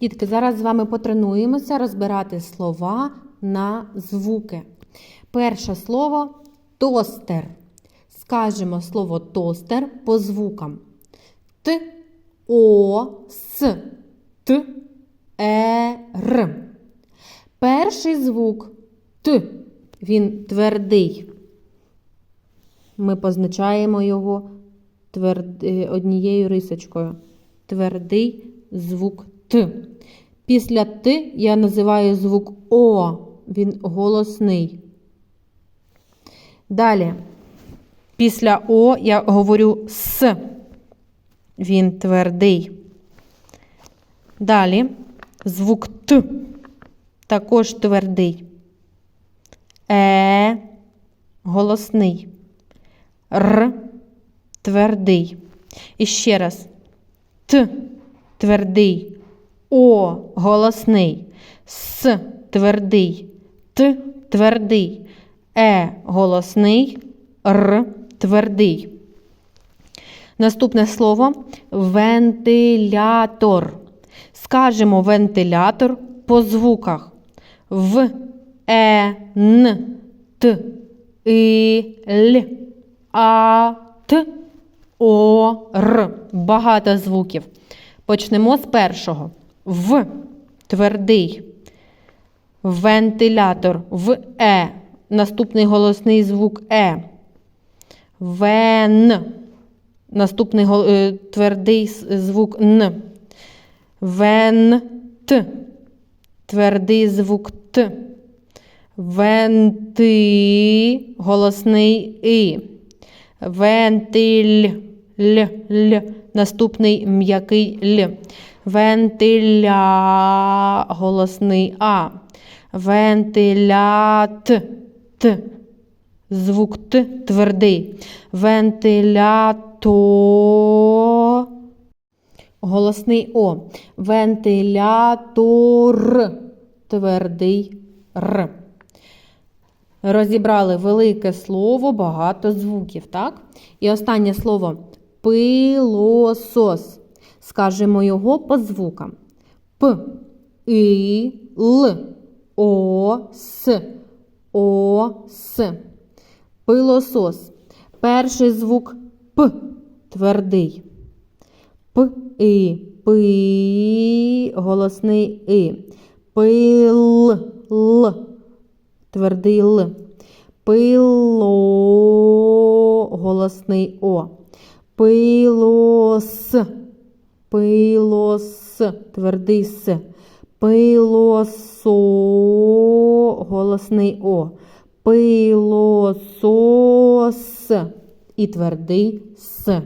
Дітки, зараз з вами потренуємося розбирати слова на звуки. Перше слово тостер. Скажемо слово тостер по звукам. Т, О, С, Т, Е, Р. Перший звук Т. Він твердий. Ми позначаємо його е, однією рисочкою. Твердий звук Т. Після Т я називаю звук О. Він голосний. Далі. Після О я говорю С. Він твердий. Далі звук Т. Також твердий. Е голосний. Р твердий. І ще раз. Т твердий. О голосний. С твердий. Т твердий. Е голосний. Р твердий. Наступне слово вентилятор. Скажемо вентилятор по звуках. В, Е, Н, Т, І, Л, А, Т, О, Р. Багато звуків. Почнемо з першого. В твердий. Вентилятор в Е. Наступний голосний звук Е. Вен. Наступний е, твердий звук Н. Вен. Т. Твердий звук Т. Венти. Голосний І. Вентиль. Л. Наступний м'який Л. Вентиля. Голосний А. Вентилят. Т. Звук Т твердий. Вентилятор. Голосний О. Вентилятор. Твердий Р. Розібрали велике слово, багато звуків, так? І останнє слово пилосос. Скажемо його по звукам. П, І, Л, О, С, О, С. Пилосос. Перший звук П твердий. П, І, Пи, голосний І. Пил, Л, твердий Л. Пило, голосний О. Пилос, пилос, твердий С. Пилосо, голосний О. Пилосос і твердий С.